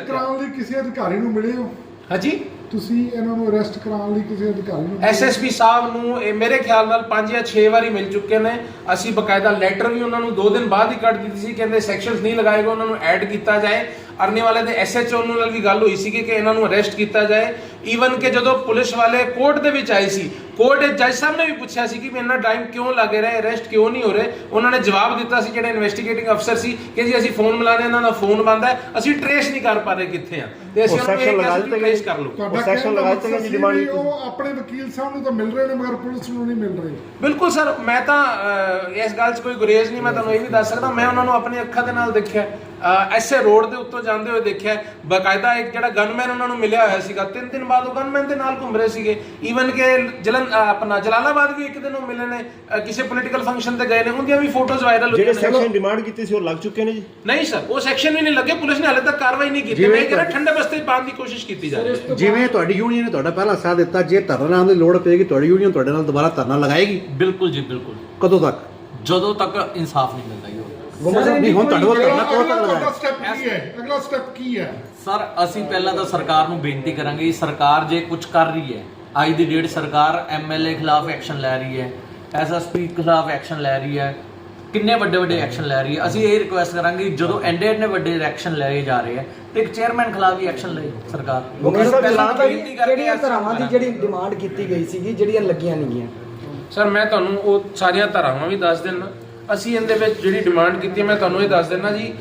ਕਰਾਉਣ ਲਈ ਕਿਸੇ ਅਧਿਕਾਰੀ ਨੂੰ ਮਿਲੇ ਹੋ? ਹਾਂਜੀ? ਤੁਸੀਂ ਇਹਨਾਂ ਨੂੰ ਅਰੈਸਟ ਕਰਾਉਣ ਲਈ ਕਿਸੇ ਅਧਿਕਾਰੀ ਨੂੰ ਮਿਲੇ? ਹੋ? ਐਸਐਸਪੀ ਸਾਹਿਬ ਨੂੰ ਇਹ ਮੇਰੇ ਖਿਆਲ ਨਾਲ 5 ਜਾਂ 6 ਵਾਰੀ ਮਿਲ ਚੁੱਕੇ ਨੇ। ਅਸੀਂ ਬਕਾਇਦਾ ਲੈਟਰ ਵੀ ਉਹਨਾਂ ਨੂੰ 2 ਦਿਨ ਬਾਅਦ ਹੀ ਕੱਢ ਦਿੱਤੀ ਸੀ। ਕਹਿੰਦੇ ਸੈਕਸ਼ਨਸ ਨਹੀਂ ਲਗਾਏਗਾ ਉਹਨਾਂ ਨੂੰ ਐਡ ਕੀਤਾ ਜਾਏ। ਅਰਨੇ ਵਾਲੇ ਦੇ ਐਸਐਚਓ ਨਾਲ ਵੀ ਗੱਲ ਹੋਈ ਸੀ ਕਿ ਇਹਨਾਂ ਨੂੰ ਅਰੈਸਟ ਕੀਤਾ ਜਾਏ। ਈਵਨ ਕਿ ਜਦੋਂ ਪੁਲਿਸ ਵਾਲੇ ਕੋਰਟ ਦੇ ਵਿੱਚ ਆਏ ਸੀ ਕੋਰਟ ਦੇ ਜੱਜ ਸਾਹਿਬ ਨੇ ਵੀ ਪੁੱਛਿਆ ਸੀ ਕਿ ਵੀ ਇੰਨਾ ਟਾਈਮ ਕਿਉਂ ਲੱਗ ਰਿਹਾ ਅਰੈਸਟ ਕਿਉਂ ਨਹੀਂ ਹੋ ਰਹੇ? ਉਹਨਾਂ ਨੇ ਜਵਾਬ ਦਿੱਤਾ ਸੀ ਜਿਹੜੇ ਇਨਵੈਸਟੀਗੇਟਿੰਗ ਅਫਸਰ ਸੀ ਕਿ ਜੀ ਅਸੀਂ ਫੋਨ ਮਿਲਾਣੇ ਇਹਨਾਂ ਦਾ ਫੋਨ ਬੰਦ ਹੈ ਅਸੀਂ ਟ੍ਰੇਸ ਨਹੀਂ ਕਰ ਪਾ ਰਹੇ ਕਿੱਥੇ ਆ। ਤੇ ਅਸੀਂ ਉਹ ਉਹਨਾਂ ਨੂੰ ਲਗਾ ਦਿੱਤੇ ਟ੍ਰੇਸ। ਕਰ ਲਓ। ਤੁਹਾਡਾ ਦਾ ਲਗਾ ਦਿੱਤੇ ਜੀ ਕੀਤੀ। ਉਹ ਆਪਣੇ ਵਕੀਲ ਸਾਹਿਬ ਨੂੰ ਤਾਂ ਮਿਲ ਰਹੇ ਨੇ ਮਗਰ ਪੁਲਿਸ ਨੂੰ ਨਹੀਂ ਮਿਲ ਰਹੇ। ਬਿਲਕੁਲ ਸਰ ਮੈਂ ਤਾਂ ਇਸ ਗੱਲ 'ਚ ਕੋਈ ਗੁਰੇਜ਼ ਨਹੀਂ ਮੈਂ ਤੁਹਾਨੂੰ ਇਹ ਵੀ ਦੱਸ ਸਕਦਾ ਮੈਂ ਉਹਨਾਂ ਨੂੰ ਆਪਣੀ ਅੱਖਾਂ ਦੇ ਨਾਲ ਦੇਖਿਆ। ਐਸੇ ਰੋਡ ਦੇ ਉੱਤੋਂ ਜਾਂਦੇ ਹੋਏ ਦੇਖਿਆ ਬਕਾਇਦਾ ਇੱਕ ਜਿਹੜਾ ਗਨਮੈਨ ਉਹਨਾਂ ਨੂੰ ਮਿਲਿਆ ਹੋਇਆ ਸੀਗਾ। ਤਿੰਨ ਦਿਨ ਬਾਅਦ ਉਹ ਗਨਮੈਨ ਦੇ ਨਾਲ ਘੁੰਮ ਰਹੇ ਸੀਗੇ। ਈਵਨ ਕਿ ਜਲਨ ਆਪਣਾ ਜਲਾਲਾਬਾਦ ਵੀ ਇੱਕ ਦਿਨ ਉਹ ਮਿਲੇ ਨੇ। ਕਿਸੇ ਪੋਲੀਟੀਕਲ ਫੰਕਸ਼ਨ ਤੇ ਗਏ ਨੇ। ਉਹਦੀਆਂ ਵੀ ਫੋਟੋਜ਼ ਵਾਇਰਲ ਜਿਹੜੇ ਹੋਈਆਂ ਨੇ। ਸੈਕਸ਼ਨ ਡਿਮਾਂਡ ਕੀਤੀ ਸੀ ਉਹ ਲੱਗ ਚੁੱਕੇ ਨੇ ਜੀ? ਨਹੀਂ ਸਰ ਉਹ ਸੈਕਸ਼ਨ ਵੀ ਨਹੀਂ ਲੱਗੇ। ਪੁਲਿਸ ਨੇ ਹਾਲੇ ਤੱਕ ਕਾਰਵਾਈ ਨਹੀਂ ਕੀਤੀ। ਮੈਂ ਕਹਿੰਦਾ ਠੰਡੇ ਬਸਤੇ ਪਾਉਣ ਦੀ ਕੋਸ਼ਿਸ਼ ਕੀਤੀ ਜਾ ਰਹੀ ਹੈ। ਜਿਵੇਂ ਤੁਹਾਡੀ ਯੂਨੀਅਨ ਨੇ ਤੁਹਾਡਾ ਪਹਿਲਾ ਸਾਥ ਦਿੱਤਾ ਜੇ ਧਰਨਾ ਲਾਉਣ ਦੀ ਲੋੜ ਪਏਗੀ ਤੁਹਾਡੀ ਯੂਨੀਅਨ ਤੁਹਾਡੇ ਨਾਲ ਦੁਬਾਰਾ ਧਰਨਾ ਲਗਾਏਗੀ? ਬਿਲਕੁਲ ਜੀ ਬਿਲਕੁਲ। ਕਦੋਂ ਤੱਕ? ਜਦੋਂ ਤੱਕ ਇਨਸਾਫ ਨਹੀਂ ਮਿਲਦਾ। ਜੀ ਨਹੀਂ ਹੁਣ ਤੁਹਾਡੇ ਕੋਲ ਧਰਨਾ ਕਦੋਂ ਅਗਲਾ ਤੱਕ ਲਗਾਏਗਾ ਸਟੈਪ ਕੀ ਹੈ? ਅਗਲਾ ਸਟੈਪ ਕੀ ਹੈ? ਸਰ ਅਸੀਂ ਪਹਿਲਾਂ ਤਾਂ ਸਰਕਾਰ ਨੂੰ ਬੇਨਤੀ ਕਰਾਂਗੇ ਸਰਕਾਰ ਜੇ ਕੁਝ ਕਰ ਰਹੀ ਹੈ ਅੱਜ ਦੀ ਡੇਟ ਸਰਕਾਰ ਐਮਐਲਏ ਖਿਲਾਫ ਐਕਸ਼ਨ ਲੈ ਰਹੀ ਹੈ ਐਸਐਸਪੀ ਖਿਲਾਫ ਐਕਸ਼ਨ ਲੈ ਰਹੀ ਹੈ ਕਿੰਨੇ ਵੱਡੇ ਵੱਡੇ ਐਕਸ਼ਨ ਲੈ ਰਹੀ ਹੈ। ਅਸੀਂ ਇਹ ਰਿਕੁਐਸਟ ਕਰਾਂਗੇ ਜਦੋਂ ਐਂਡੇ ਐਂਡੇ ਵੱਡੇ ਐਕਸ਼ਨ ਲਏ ਜਾ ਰਹੇ ਹੈ ਤੇ ਇੱਕ ਚੇਅਰਮੈਨ ਖਿਲਾਫ ਵੀ ਐਕਸ਼ਨ ਲਏ ਸਰਕਾਰ। ਵਕੀਲ ਸਾਹਿਬ ਪਹਿਲਾਂ ਤਾਂ ਬੇਨਤੀ ਕਰਕੇ ਕਿਹੜੀਆਂ ਅਸੀਂ ਧਰਾਵਾਂ ਦੀ ਜਿਹੜੀ ਡਿਮਾਂਡ ਕੀਤੀ ਗਈ ਸੀਗੀ ਜਿਹੜੀਆਂ ਲੱਗੀਆਂ ਨਹੀਂ ਗਈਆਂ ਸਰ ਮੈਂ ਤੁਹਾਨੂੰ ਉਹ ਸਾਰੀਆਂ ਧਾਰਾਵਾਂ ਵੀ ਦੱਸ ਦਿੰਦਾ। ਅਸੀਂ ਇਹਦੇ ਵਿੱਚ ਜਿਹੜੀ ਡਿਮਾਂਡ ਕੀਤੀ ਹੈ, ਮੈਂ ਤੁਹਾਨੂੰ ਇਹ ਦੱਸ ਦਿੰਦਾ ਜੀ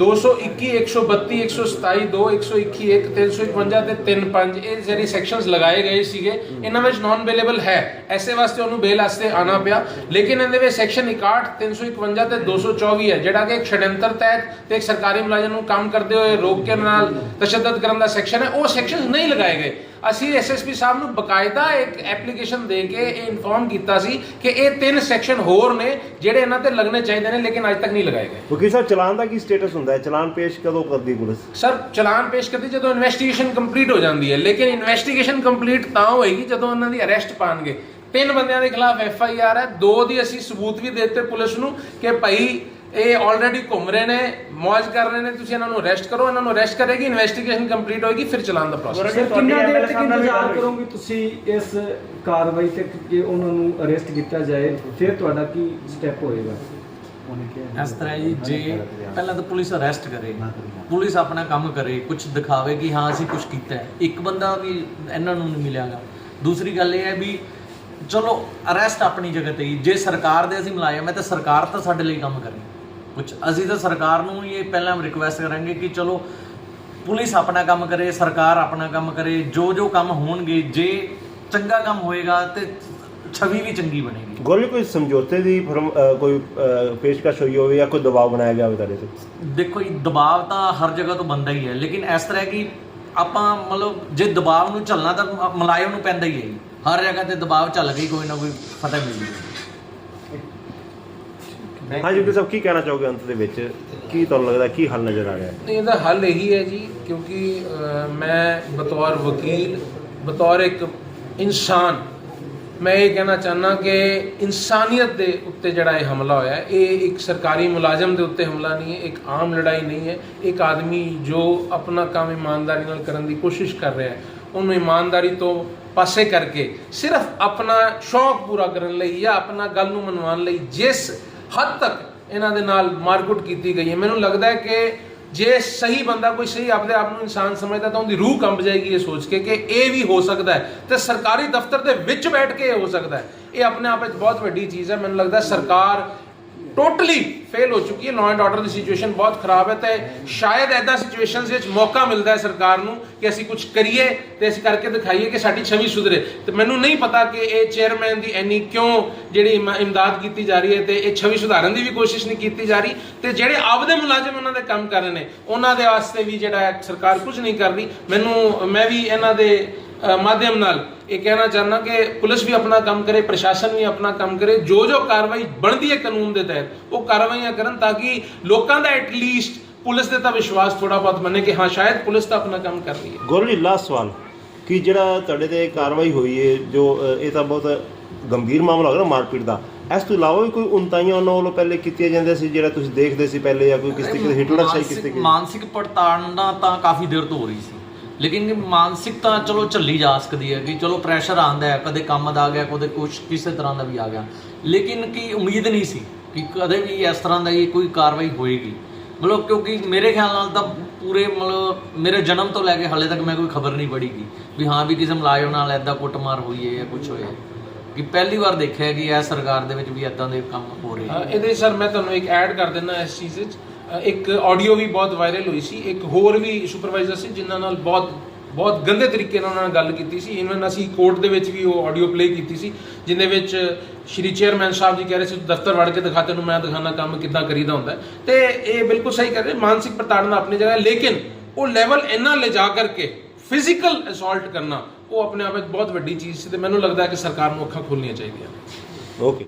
221 132 127 2 121 351 ਤੇ 35 ਇਹ ਜਿਹੜੇ ਸੈਕਸ਼ਨਸ ਲਗਾਏ ਗਏ ਸੀਗੇ, ਇਹਨਾਂ ਵਿੱਚ ਨਾਨ ਅਵੇਲੇਬਲ ਹੈ। ਐਸੇ ਵਾਸਤੇ ਉਹਨੂੰ ਬੇਲ ਵਾਸਤੇ ਆਣਾ ਪਿਆ। ਲੇਕਿਨ ਇਹਦੇ ਵਿੱਚ ਸੈਕਸ਼ਨ 61 351 ਤੇ 224 ਹੈ, ਜਿਹੜਾ ਕਿ ਇੱਕ ਛਡੰਤਰ ਤਹਿਤ ਤੇ ਇੱਕ ਸਰਕਾਰੀ ਮੁਲਾਜ਼ਮ ਨੂੰ ਕੰਮ ਕਰਦੇ ਹੋਏ ਰੋਕ ਕੇ ਨਾਲ ਤਸ਼ੱਦਦ ਕਰਨ ਦਾ ਸੈਕਸ਼ਨ ਹੈ, ਉਹ ਸੈਕਸ਼ਨਸ ਨਹੀਂ ਲਗਾਏ ਗਏ। ਅਸੀਂ ਐਸਐਸਪੀ ਸਾਹਿਬ ਨੂੰ ਬਕਾਇਦਾ ਇੱਕ ਐਪਲੀਕੇਸ਼ਨ ਦੇ ਕੇ ਇਹ ਇਨਫੋਰਮ ਕੀਤਾ ਸੀ ਕਿ ਇਹ ਤਿੰਨ ਸੈਕਸ਼ਨ ਹੋਰ ਨੇ ਜਿਹੜੇ ਇਹਨਾਂ ਤੇ ਲੱਗਣੇ ਚਾਹੀਦੇ ਨੇ ਲੇਕਿਨ ਅੱਜ ਤੱਕ ਨਹੀਂ ਲਗਾਏ ਗਏ। ਵਕੀਲ ਸਾਹਿਬ ਚਲਾਨ ਦਾ ਕੀ ਸਟੇਟਸ ਹੁੰਦਾ ਹੈ? ਚਲਾਨ ਪੇਸ਼ ਕਦੋਂ ਕਰਦੀ ਪੁਲਿਸ? ਸਰ ਚਲਾਨ ਪੇਸ਼ ਕਰਦੀ ਜਦੋਂ ਇਨਵੈਸਟੀਗੇਸ਼ਨ ਕੰਪਲੀਟ ਹੋ ਜਾਂਦੀ ਹੈ ਲੇਕਿਨ ਇਨਵੈਸਟੀਗੇਸ਼ਨ ਕੰਪਲੀਟ ਤਾਂ ਹੋਏਗੀ ਜਦੋਂ ਉਹਨਾਂ ਦੀ ਅਰੈਸਟ ਪਾਣਗੇ। ਤਿੰਨ ਬੰਦਿਆਂ ਦੇ ਖਿਲਾਫ ਐਫ ਆਈ ਆਰ ਹੈ ਦੋ ਦੀ ਅਸੀਂ ਸਬੂਤ ਵੀ ਦੇ ਦਿੱਤੇ ਪੁਲਿਸ ਨੂੰ ਕਿ ਭਾਈ ਇਹ ਆਲਰੇਡੀ ਘੁੰਮ ਰਹੇ ਨੇ ਮौज ਕਰ ਰਹੇ ਨੇ ਤੁਸੀਂ ਇਹਨਾਂ ਨੂੰ ਅਰੈਸਟ ਕਰੋ ਇਹਨਾਂ ਨੂੰ ਅਰੈਸਟ ਕਰੇਗੀ ਇਨਵੈਸਟੀਗੇਸ਼ਨ ਕੰਪਲੀਟ ਹੋਏਗੀ ਫਿਰ ਚਲਾਨ ਦਾ ਪ੍ਰੋਸੈਸ ਸਰ ਕਿੰਨਾ ਦੇਰ ਤੱਕ ਇੰਤਜ਼ਾਰ ਕਰੋਗੇ ਤੁਸੀਂ ਇਸ ਕਾਰਵਾਈ ਤੇ ਕਿ ਉਹਨਾਂ ਨੂੰ ਅਰੈਸਟ ਕੀਤਾ ਜਾਏ ਫਿਰ ਤੁਹਾਡਾ ਕੀ ਸਟੈਪ ਹੋਏਗਾ? ਇਸ ਤਰ੍ਹਾਂ ਜੀ ਜੇ ਪਹਿਲਾਂ ਤਾਂ ਪੁਲਿਸ ਅਰੈਸਟ ਕਰੇ ਪੁਲਿਸ ਆਪਣਾ ਕੰਮ ਕਰੇ ਕੁਝ ਦਿਖਾਵੇ ਕਿ ਹਾਂ ਅਸੀਂ ਕੁਝ ਕੀਤਾ ਹੈ। ਇੱਕ ਬੰਦਾ ਵੀ ਇਹਨਾਂ ਨੂੰ ਨਹੀਂ ਮਿਲਿਆਗਾ। ਦੂਸਰੀ ਗੱਲ ਇਹ ਹੈ ਵੀ ਚਲੋ ਅਰੈਸਟ ਆਪਣੀ ਜਗ੍ਹਾ ਤੇ ਹੀ। ਜੇ ਸਰਕਾਰ ਦੇ ਅਸੀਂ ਮੁਲਾਜ਼ਮ ਹੈ ਤਾਂ ਸਰਕਾਰ ਤਾਂ ਸਾਡੇ ਲਈ ਕੰਮ ਕਰੇ ਕੁਝ ਅਸੀਂ ਤਾਂ ਸਰਕਾਰ ਨੂੰ ਇਹ ਪਹਿਲਾਂ ਰਿਕੁਐਸਟ ਕਰਾਂਗੇ ਕਿ ਚਲੋ ਪੁਲਿਸ ਆਪਣਾ ਕੰਮ ਕਰੇ ਸਰਕਾਰ ਆਪਣਾ ਕੰਮ ਕਰੇ ਜੋ ਜੋ ਕੰਮ ਹੋਣਗੇ ਜੇ ਚੰਗਾ ਕੰਮ ਹੋਏਗਾ ਤੇ ਛਵੀ ਵੀ ਚੰਗੀ ਬਣੇਗੀ। ਗੋਲੀ ਕੋਈ ਸਮਝੌਤੇ ਦੀ ਫਰਮ ਕੋਈ ਪੇਸ਼ਕਸ਼ ਹੋਈ ਹੋਵੇ ਜਾਂ ਕੋਈ ਦਬਾਅ ਬਣਾਇਆ ਗਿਆ ਹੋਵੇ ਤੁਹਾਡੇ ਤੇ? ਦੇਖੋ ਜੀ ਦਬਾਅ ਤਾਂ ਹਰ ਜਗ੍ਹਾ ਤੋਂ ਬੰਦਾ ਹੀ ਹੈ ਲੇਕਿਨ ਇਸ ਤਰ੍ਹਾਂ ਕਿ ਆਪਾਂ ਮਤਲਬ ਜੇ ਦਬਾਅ ਨੂੰ ਝੱਲਣਾ ਤਾਂ ਮੁਲਾਜ਼ਮ ਨੂੰ ਪੈਂਦਾ ਹੀ ਹੈ ਹਰ ਜਗ੍ਹਾ ਤੇ ਦਬਾਅ ਝੱਲ ਕੇ ਕੋਈ ਨਾ ਕੋਈ ਫਤਿਹ ਮਿਲਦੀ ਹੈ। ਹਾਂਜੀ ਵਕੀਲ ਸਾਹਿਬ ਕੀ ਕਹਿਣਾ ਚਾਹੋਗੇ ਅੰਤ ਦੇ ਵਿੱਚ? ਕੀ ਤੁਹਾਨੂੰ ਲੱਗਦਾ ਕੀ ਹੱਲ ਨਜ਼ਰ ਆ ਰਿਹਾ ਹੈ? ਨਹੀਂ ਇਹਦਾ ਹੱਲ ਇਹੀ ਹੈ ਜੀ ਕਿਉਂਕਿ ਅਹ, ਮੈਂ ਬਤੌਰ ਵਕੀਲ ਬਤੌਰ ਇੱਕ ਇਨਸਾਨ ਮੈਂ ਇਹ ਕਹਿਣਾ ਚਾਹਨਾ ਕਿ ਇਨਸਾਨੀਅਤ ਦੇ ਉੱਤੇ ਜਿਹੜਾ ਇਹ ਹਮਲਾ ਹੋਇਆ ਹੈ, ਇਹ ਇੱਕ ਸਰਕਾਰੀ ਮੁਲਾਜ਼ਮ ਦੇ ਉੱਤੇ ਹਮਲਾ ਨਹੀਂ ਹੈ ਇੱਕ ਆਮ ਲੜਾਈ ਨਹੀਂ ਹੈ ਇੱਕ ਆਦਮੀ ਜੋ ਆਪਣਾ ਕੰਮ ਇਮਾਨਦਾਰੀ ਨਾਲ ਕਰਨ ਦੀ ਕੋਸ਼ਿਸ਼ ਕਰ ਰਿਹਾ ਹੈ ਉਹਨੂੰ ਇਮਾਨਦਾਰੀ ਤੋਂ ਪਾਸੇ ਕਰਕੇ ਸਿਰਫ ਆਪਣਾ ਸ਼ੌਕ ਪੂਰਾ ਕਰਨ ਲਈ ਜਾਂ ਆਪਣਾ ਗੱਲ ਨੂੰ ਮਨਵਾਉਣ ਲਈ ਜਿਸ ਹੱਦ ਤੱਕ ਇਹਨਾਂ ਦੇ ਨਾਲ ਮਾਰਕੁੱਟ ਕੀਤੀ ਗਈ ਹੈ। ਮੈਨੂੰ ਲੱਗਦਾ ਹੈ ਕਿ ਜੇ ਸਹੀ ਬੰਦਾ ਕੋਈ ਸਹੀ ਆਪਦੇ ਆਪ ਨੂੰ ਇਨਸਾਨ ਸਮਝਦਾ ਤਾਂ ਉਹਦੀ ਰੂਹ ਕੰਬ ਜਾਏਗੀ ਇਹ ਸੋਚ ਕੇ ਕਿ ਇਹ ਵੀ ਹੋ ਸਕਦਾ ਹੈ ਤੇ ਸਰਕਾਰੀ ਦਫ਼ਤਰ ਦੇ ਵਿੱਚ ਬੈਠ ਕੇ ਇਹ ਹੋ ਸਕਦਾ ਹੈ। ਇਹ ਆਪਣੇ ਆਪ ਵਿੱਚ ਬਹੁਤ ਵੱਡੀ ਚੀਜ਼ ਹੈ। ਮੈਨੂੰ ਲੱਗਦਾ ਸਰਕਾਰ ਟੋਟਲੀ ਫੇਲ ਹੋ ਚੁੱਕੀ ਹੈ। ਲਾਅ ਐਂਡ ਆਰਡਰ ਦੀ ਸਿਚੁਏਸ਼ਨ ਬਹੁਤ ਖਰਾਬ ਹੈ ਤੇ ਸ਼ਾਇਦ ਐਦਾਂ ਸਿਚੁਏਸ਼ਨਸ ਵਿੱਚ ਮੌਕਾ ਮਿਲਦਾ ਹੈ ਸਰਕਾਰ ਨੂੰ ਕਿ ਅਸੀਂ ਕੁਝ ਕਰੀਏ ਤੇ ਅਸੀਂ ਕਰਕੇ ਦਿਖਾਈਏ ਕਿ ਸਾਡੀ ਛਵੀ ਸੁਧਰੇ। ਤੇ ਮੈਨੂੰ ਨਹੀਂ ਪਤਾ ਕਿ ਇਹ ਚੇਅਰਮੈਨ ਦੀ ਐਨੀ ਕਿਉਂ ਜਿਹੜੀ ਇਮਦਾਦ ਕੀਤੀ ਜਾ ਰਹੀ ਹੈ ਤੇ ਇਹ ਛਵੀ ਸੁਧਾਰਨ ਦੀ ਵੀ ਕੋਸ਼ਿਸ਼ ਨਹੀਂ ਕੀਤੀ ਜਾ ਰਹੀ ਤੇ ਜਿਹੜੇ ਆਪਦੇ ਮੁਲਾਜ਼ਮ ਉਹਨਾਂ ਦੇ ਕੰਮ ਕਰ ਰਹੇ ਨੇ, ਉਹਨਾਂ ਦੇ ਵਾਸਤੇ ਵੀ ਜਿਹੜਾ ਹੈ ਸਰਕਾਰ ਕੁਝ ਨਹੀਂ ਕਰ ਰਹੀ। ਮੈਨੂੰ ਮੈਂ ਵੀ ਇਹਨਾਂ ਦੇ ਮਾਧਿਅਮ ਨਾਲ। ਇਹ ਕਹਿਣਾ ਚਾਹੁੰਦਾ ਕਿ ਪੁਲਿਸ ਵੀ ਆਪਣਾ ਕੰਮ ਕਰੇ ਪ੍ਰਸ਼ਾਸਨ ਵੀ ਆਪਣਾ ਕੰਮ ਕਰੇ। ਜੋ ਜੋ ਕਾਰਵਾਈ ਬਣਦੀ ਹੈ ਕਾਨੂੰਨ ਦੇ ਤਹਿਤ ਉਹ ਕਾਰਵਾਈਆਂ ਕਰਨ ਤਾਂ ਕਿ ਲੋਕਾਂ ਦਾ ਐਟਲੀਸਟ ਪੁਲਿਸ ਦੇ ਤਾਂ ਵਿਸ਼ਵਾਸ ਥੋੜਾ ਬਹੁਤ ਬਣੇ ਕਿ ਹਾਂ ਸ਼ਾਇਦ ਪੁਲਿਸ ਤਾਂ ਆਪਣਾ ਕੰਮ ਕਰ ਰਹੀ ਹੈ। ਗੌਰਵ ਜੀ ਲਾਸਟ ਸਵਾਲ। ਕਿ ਜਿਹੜਾ ਤੁਹਾਡੇ ਤੇ ਕਾਰਵਾਈ ਹੋਈ ਹੈ ਜੋ ਇਹ ਤਾਂ ਬਹੁਤ ਗੰਭੀਰ ਮਾਮਲਾ ਹੋ ਗਿਆ ਨਾ ਮਾਰਪੀਟ ਦਾ। ਇਸ ਤੋਂ ਇਲਾਵਾ ਵੀ ਕੋਈ ਉਨਤਾਈਆਂ ਉਹਨਾਂ ਵੱਲੋਂ ਪਹਿਲੇ ਕੀਤੀਆਂ ਜਾਂਦੀਆਂ ਸੀ ਜਿਹੜਾ ਤੁਸੀਂ ਦੇਖਦੇ ਸੀ ਪਹਿਲੇ ਜਾਂ ਕੋਈ ਕਿਸੇ ਦੀ ਹਿਟਲਰ ਸ਼ਾਹੀ ਕਿਸੇ ਮਾਨਸਿਕ ਪੜਤਾੜਨਾ ਤਾਂ ਕਾਫੀ ਦੇਰ ਤੋਂ ਹੋ ਰਹੀ ਸੀ। ਲੇਕਿਨ ਮਾਨਸਿਕ ਤਾਂ ਚਲੋ ਝੱਲੀ ਜਾ ਸਕਦੀ ਹੈ ਕਿ ਚਲੋ ਪ੍ਰੈਸ਼ਰ ਆਂਦਾ ਹੈ ਕਦੇ ਕੰਮ ਦਾ ਆ ਗਿਆ ਕਦੇ ਕੁਛ ਕਿਸੇ ਤਰ੍ਹਾਂ ਦਾ ਵੀ ਆ ਗਿਆ। ਲੇਕਿਨ ਕੀ ਉਮੀਦ ਨਹੀਂ ਸੀ ਕਿ ਕਦੇ ਵੀ ਇਸ ਤਰ੍ਹਾਂ ਦਾ ਹੀ ਕੋਈ ਕਾਰਵਾਈ ਹੋਏਗੀ। ਮਤਲਬ ਕਿਉਂਕਿ ਮੇਰੇ ਖਿਆਲ ਨਾਲ ਤਾਂ ਪੂਰੇ ਮਤਲਬ ਮੇਰੇ ਜਨਮ ਤੋਂ ਲੈ ਕੇ ਹਾਲੇ ਤੱਕ ਮੈਂ ਕੋਈ ਖਬਰ ਨਹੀਂ ਪੜ੍ਹੀ ਗੀ ਵੀ ਹਾਂ ਵੀ ਕਿਸੇ ਮੁਲਾਜ਼ਮ ਨਾਲ ਐਦਾਂ ਕੁੱਟਮਾਰ ਹੋਈ ਹੈ ਜਾਂ ਕੁਝ ਹੋਇਆ। ਕਿ ਪਹਿਲੀ ਵਾਰ ਦੇਖਿਆ ਕਿ ਇਹ ਸਰਕਾਰ ਦੇ ਵਿੱਚ ਵੀ ਐਦਾਂ ਦੇ ਕੰਮ ਹੋ ਰਹੇ ਅ, ਨੇ। ਇਹਦੇ ਸਰ ਮੈਂ ਤੁਹਾਨੂੰ ਇੱਕ ਐਡ ਕਰ ਦਿੰਦਾ ਇਸ ਚੀਜ਼ ਵਿੱਚ। ਇੱਕ ਆਡੀਓ ਵੀ ਬਹੁਤ ਵਾਇਰਲ ਹੋਈ ਸੀ, ਇੱਕ ਹੋਰ ਵੀ ਸੁਪਰਵਾਈਜ਼ਰ ਸੀ, ਜਿਨ੍ਹਾਂ ਨਾਲ ਬਹੁਤ ਬਹੁਤ ਗੰਦੇ ਤਰੀਕੇ ਨਾਲ ਉਹਨਾਂ ਨਾਲ ਗੱਲ ਕੀਤੀ ਸੀ। ਇਵਨ ਅਸੀਂ ਕੋਰਟ ਦੇ ਵਿੱਚ ਵੀ ਉਹ ਆਡੀਓ ਪਲੇ ਕੀਤੀ ਸੀ, ਜਿੰਦੇ ਵਿੱਚ ਸ਼੍ਰੀ ਚੇਅਰਮੈਨ ਸਾਹਿਬ ਜੀ ਕਹਿ ਰਹੇ ਸੀ ਦਫ਼ਤਰ ਵੜ ਕੇ ਦਿਖਾ, ਤੈਨੂੰ ਮੈਂ ਦਿਖਾਣਾ ਕੰਮ ਕਿੱਦਾਂ ਕਰੀਦਾ ਹੁੰਦਾ ਹੈ। ਤੇ ਇਹ ਬਿਲਕੁਲ ਸਹੀ ਕਰ ਰਹੇ, ਮਾਨਸਿਕ ਪ੍ਰਤਾੜਨਾ ਆਪਣੀ ਜਗ੍ਹਾ ਲੇਕਿਨ ਉਹ ਲੈਵਲ ਇੰਨਾ ਲਿਜਾ ਕਰਕੇ ਫਿਜ਼ੀਕਲ ਅਸੌਲਟ ਕਰਨਾ, ਉਹ ਆਪਣੇ ਆਪ ਵਿੱਚ ਬਹੁਤ ਵੱਡੀ ਚੀਜ਼ ਸੀ ਤੇ ਮੈਨੂੰ ਲੱਗਦਾ ਹੈ ਕਿ ਸਰਕਾਰ ਨੂੰ ਅੱਖਾਂ ਖੋਲ੍ਹਣੀਆਂ ਚਾਹੀਦੀਆਂ ਓਕੇ